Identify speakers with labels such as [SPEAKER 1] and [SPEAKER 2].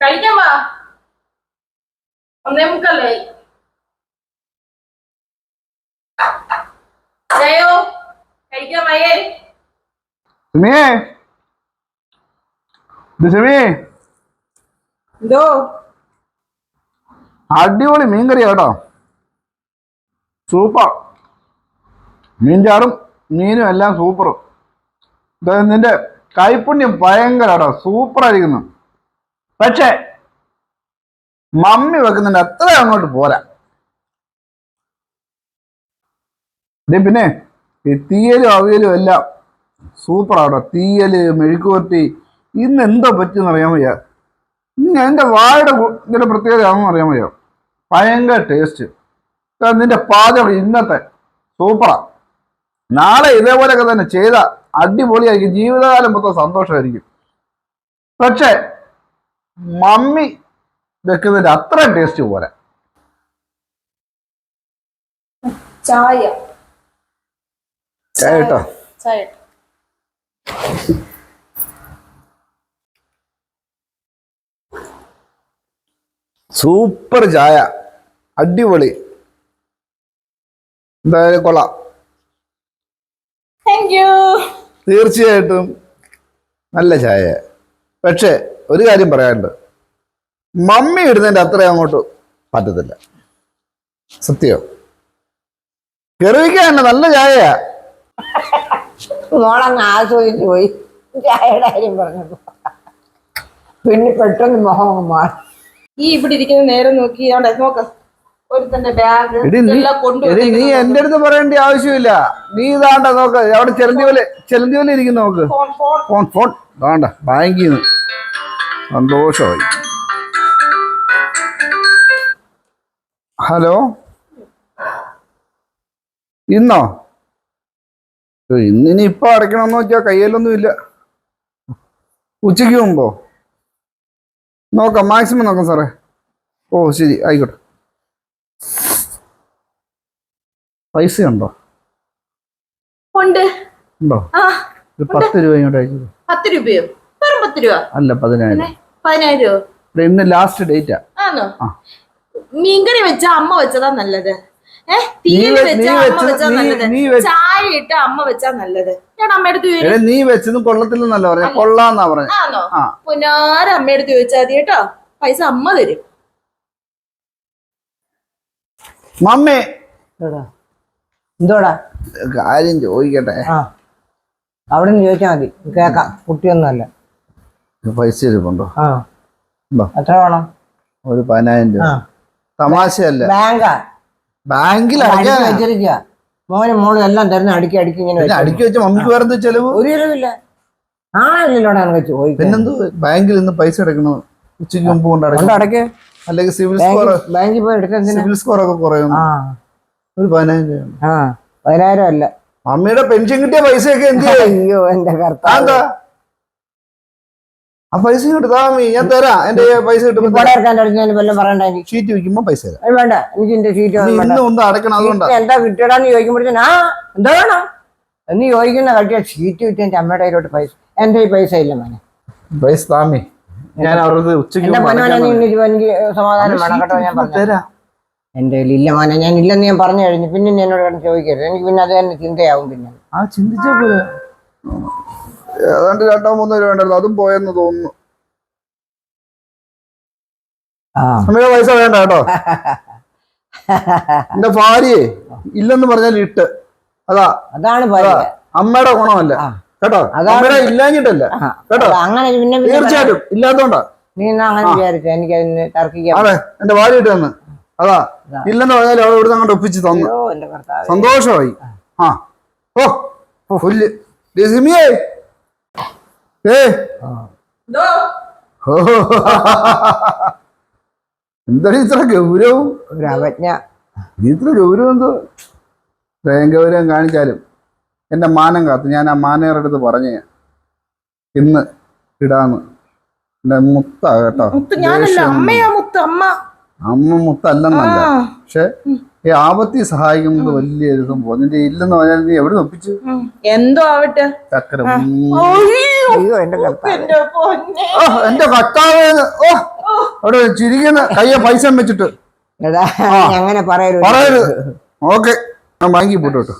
[SPEAKER 1] കഴിക്കാൻ വാ. ഒന്നേ മുക്കല്ലേ ജയോ കഴിക്കാൻ വയ്യേ
[SPEAKER 2] സുമിയേ ഇത് സുമിയേ
[SPEAKER 1] എന്തോ?
[SPEAKER 2] അടിപൊളി മീൻകറി കേട്ടോ സൂപ്പർ. മീൻചാറും മീനും എല്ലാം സൂപ്പറും നിന്റെ കൈപ്പുണ്യം ഭയങ്കര കേട്ടോ സൂപ്പർ ആയിരിക്കുന്നു പക്ഷേ മമ്മി വെക്കുന്നുണ്ട് അത്ര അങ്ങോട്ട് പോരാ. പിന്നെ ഈ തീയലും അവിയലും എല്ലാം സൂപ്പർ ആട്ടോ തീയൽ മെഴുക്കുവരട്ടി ഇന്ന് എന്തോ പറ്റിയെന്ന് അറിയാൻ വയ്യ. ഇന്ന് എന്റെ വായുടെ ഇതിന്റെ പ്രത്യേകത പ്രത്യേകതയാണെന്ന് അറിയാൻ വയ്യ. ഭയങ്കര ടേസ്റ്റ്. നിന്റെ പാചകം ഇന്നത്തെ സൂപ്പറാ. നാളെ ഇതേപോലെയൊക്കെ തന്നെ ചെയ്ത അടിപൊളിയായിരിക്കും. ജീവിതകാലം മൊത്തം സന്തോഷമായിരിക്കും. പക്ഷേ മമ്മി വെക്കുന്നതിന്റെ അത്രയും ടേസ്റ്റ് പോലെ.
[SPEAKER 1] ചായ.
[SPEAKER 2] കേട്ടോ
[SPEAKER 1] ചായ
[SPEAKER 2] സൂപ്പർ ചായ. അടിപൊളി. എന്തായാലും കൊള്ളാം. തീർച്ചയായിട്ടും നല്ല ചായ. പക്ഷേ ഒരു കാര്യം പറയാനുണ്ട്. മമ്മി ഇടുന്നതിന്റെ അത്ര അങ്ങോട്ട് പറ്റത്തില്ല. സത്യോ? കെറിവിക്കാൻ നല്ല ചായയാ.
[SPEAKER 3] മോളങ്ങ് ആസ്വദിച്ചു പോയി. ചായയുടെ കാര്യം പറഞ്ഞപ്പോ. പിന്നെ പെട്ടെന്ന് മുഖം മാറി.
[SPEAKER 1] ഈ ഇവിടെ ഇരിക്കുന്ന നേരം നോക്കി അവിടെ നോക്ക്. ഒരുത്തന്റെ ബാഗ്
[SPEAKER 2] നീ
[SPEAKER 1] എല്ലാം
[SPEAKER 2] എടി നീ എന്റെ അടുത്ത് പറയേണ്ട ആവശ്യമില്ല. നീ ഇതാണ്ട നോക്ക്. അവിടെ ചെലന്തി പോലെ ചെലന്തി പോലെ ഇരിക്കുന്നു നോക്ക്.
[SPEAKER 1] Phone phone.
[SPEAKER 2] ഫോൺ ബാങ്കിൽ നിന്ന് സന്തോഷമായി. ഹലോ? ഇന്നോ? ഇന്നിനി ഇപ്പൊ അടയ്ക്കണമെന്ന് വെച്ചാൽ കയ്യിലൊന്നും ഇല്ല. ഉച്ചയ്ക്ക് മുമ്പോ? നോക്കാം മാക്സിമം നോക്കാം സാറേ. ഓ ശരി ആയിക്കോട്ടെ. പൈസ ഉണ്ടോ.
[SPEAKER 1] ഉണ്ട്?
[SPEAKER 2] ഉണ്ടോ. ഒരു പത്ത് രൂപ ഇങ്ങോട്ട് അയച്ചു
[SPEAKER 1] പത്ത് രൂപയോ? വെറും പത്ത് രൂപ.
[SPEAKER 2] അല്ല പതിനായിരം.
[SPEAKER 1] പതിനായിരം രൂപ
[SPEAKER 2] ഇന്ന് ലാസ്റ്റ് ഡേറ്റാ
[SPEAKER 1] ആണോ. മീൻകറി വെച്ച അമ്മ വെച്ചതാ നല്ലത്. ഏ? തീയൽ വെച്ച അമ്മ
[SPEAKER 2] വെച്ചത്-
[SPEAKER 1] വെച്ചാ നല്ലത്. ചായ ഇട്ട അമ്മ വെച്ചാ നല്ലത്. ഞാൻ
[SPEAKER 2] അമ്മയടുത്ത് നീ വെച്ചതും കൊള്ളത്തില്ലെന്നല്ല പറഞ്ഞ. കൊള്ളാന്നാ പറഞ്ഞ.
[SPEAKER 1] ആണോ. പുനാര അമ്മയുടെ അടുത്ത് ചോദിച്ചാൽ മതി കേട്ടോ. പൈസ അമ്മ തരും.
[SPEAKER 2] മമ്മേ.
[SPEAKER 3] എന്തോടാ?
[SPEAKER 2] കാര്യം ചോദിക്കട്ടെ.
[SPEAKER 3] ആ. അവിടെ നിന്ന് ചോദിച്ചാൽ മതി. കേക്കാം. കുട്ടിയൊന്നുമല്ല.
[SPEAKER 2] പൈസ ഇരിപ്പുണ്ടോ?
[SPEAKER 3] എത്ര വേണം?
[SPEAKER 2] ഒരു പതിനായിരം രൂപ. തമാശയല്ല?
[SPEAKER 3] ബാങ്കാ.
[SPEAKER 2] ബാങ്കിൽ
[SPEAKER 3] അടുക്കി വെച്ചിരിക്കുക മോനും മോളും എല്ലാം തരുന്ന അടുക്കി അടുക്കി ഇങ്ങനെ.
[SPEAKER 2] അടുക്കി വെച്ച മമ്മിക്ക് വേറെ ചെലവ്?
[SPEAKER 3] ഒരു ചെലവില്ല. ആളില്ലോടെ
[SPEAKER 2] പിന്നെന്തോ ബാങ്കിൽ നിന്ന് പൈസ എടുക്കണോ ഉച്ചയ്ക്ക് മുമ്പ് കൊണ്ട് അടയ്ക്കണം അല്ലെങ്കിൽ സിവിൽ സ്കോർ
[SPEAKER 3] ബാങ്കിൽ പോയി എടുക്കാൻ
[SPEAKER 2] സിവിൽ സ്കോർ ഒക്കെ കുറയുന്നു ഒരു പതിനായിരം രൂപ.
[SPEAKER 3] ആ. പതിനായിരം അല്ല.
[SPEAKER 2] മമ്മിയുടെ പെൻഷൻ കിട്ടിയ പൈസയൊക്കെ എന്ത് ചെയ്യും?
[SPEAKER 3] അയ്യോ എന്റെ കർത്താവ്.
[SPEAKER 2] ആ പൈസ കിട്ടും. ഞാൻ തരാം. എന്റെ പൈസ
[SPEAKER 3] എനിക്ക്.
[SPEAKER 2] ഷീറ്റ് വെക്കുമ്പോ പൈസ തരാം.
[SPEAKER 3] അത് വേണ്ട എനിക്ക് എന്റെ സീറ്റ്
[SPEAKER 2] നീ
[SPEAKER 3] ഒന്നും വേണ്ട.
[SPEAKER 2] ഇന്ന് ഒന്ന് അടയ്ക്കണം അതുകൊണ്ടാ.
[SPEAKER 3] ഷീറ്റ് എന്താ കിട്ടിയടാന്ന് ചോദിക്കുമ്പോഴത്തേന് ആ എന്താ വേണം? എന്ന് ചോദിക്കുന്ന കട്ടിയ ഷീറ്റ് കിട്ടിയ എന്റെ അമ്മയുടെ കയ്യിലോട്ട് പൈസ എന്റെ പൈസ ഇല്ല മോനെ.
[SPEAKER 2] പൈസ താമി ഞാൻ അവരുടെ ഉച്ചയ്ക്ക്
[SPEAKER 3] എനിക്ക് സമാധാനം. വേണം കേട്ടോ ഞാൻ
[SPEAKER 2] തരാം.
[SPEAKER 3] എന്റെ ഇല്ല മോനെ ഞാൻ ഇല്ലെന്ന് ഞാൻ പറഞ്ഞു കഴിഞ്ഞു. പിന്നെ എന്നോട് ചോദിക്കരുത്. എനിക്ക് പിന്നെ അത് തന്നെ ചിന്തയാവും പിന്നെ.
[SPEAKER 2] ആ ചിന്തിച്ചാ പോലെ ഏതാണ്ട് രണ്ടോ മൂന്നോ രൂപ ഉണ്ടായിരുന്നു. അതും പോയെന്ന് തോന്നുന്നു. അമ്മയുടെ പൈസ വേണ്ട കേട്ടോ. എന്റെ ഭാര്യയെ ഇല്ലെന്ന് പറഞ്ഞാൽ ഇട്ട്. അതാ.
[SPEAKER 3] അതാണ്
[SPEAKER 2] അമ്മയുടെ ഗുണമല്ല. കേട്ടോ? അമ്മയുടെ ഇല്ലാഞ്ഞിട്ടല്ല. കേട്ടോ?
[SPEAKER 3] അങ്ങനെ പിന്നെ
[SPEAKER 2] തീർച്ചയായിട്ടും. ഇല്ലാത്തോണ്ടാ.
[SPEAKER 3] നീ എന്നാ അങ്ങനെ വിചാരിച്ചു? എനിക്ക് അതിന്
[SPEAKER 2] അതെ എന്റെ ഭാര്യ ഇട്ട് തന്ന്. അതാ. ഇല്ലെന്ന് പറഞ്ഞാൽ അവൾ ഇവിടുന്ന് അങ്ങോട്ട് ഒപ്പിച്ച് തന്നു. സന്തോഷമായി. ആ. ഓ. ഫുല്ല് രസിമിയേ ഏ. എന്താണ് ഇത്ര ഗൗരവം?
[SPEAKER 3] ഒരു അവജ്ഞ.
[SPEAKER 2] ഇത്ര ഗൗരവം എന്തോ? സ്വയം ഗൗരവം കാണിച്ചാലും എന്റെ മാനം കാത്തു. ഞാൻ ആ മാനേറുടെ അടുത്ത് പറഞ്ഞ ഇന്ന് ഇടാന്ന്. എന്റെ മുത്ത കേട്ടോ.
[SPEAKER 1] മുത്ത് ഞാനല്ല
[SPEAKER 2] ദേഷ്യം.
[SPEAKER 1] അമ്മയാ മുത്ത് അമ്മ.
[SPEAKER 2] അമ്മ മുത്തല്ലെന്നല്ല. പക്ഷെ ഈ ആപത്തി സഹായിക്കുന്നത് വലിയ ഒരു സംഭവം. നിന്റെ ഇല്ലെന്ന് പറഞ്ഞാൽ നീ എവിടെ ഒപ്പിച്ചു?
[SPEAKER 1] എന്തോ ആവട്ടെ?
[SPEAKER 2] ചക്കര
[SPEAKER 3] എന്റെ കർത്താവ്.
[SPEAKER 1] എന്റെ പൊന്നെ.
[SPEAKER 2] ഓ അവിടെ ചിരിക്കുന്ന കയ്യെ പൈസ വെച്ചിട്ട്.
[SPEAKER 3] എടാ അങ്ങനെ പറയരുത്.
[SPEAKER 2] പറയരുത്. ഓക്കെ ഞാൻ ബാങ്കിൽ പോയിട്ട് കേട്ടോ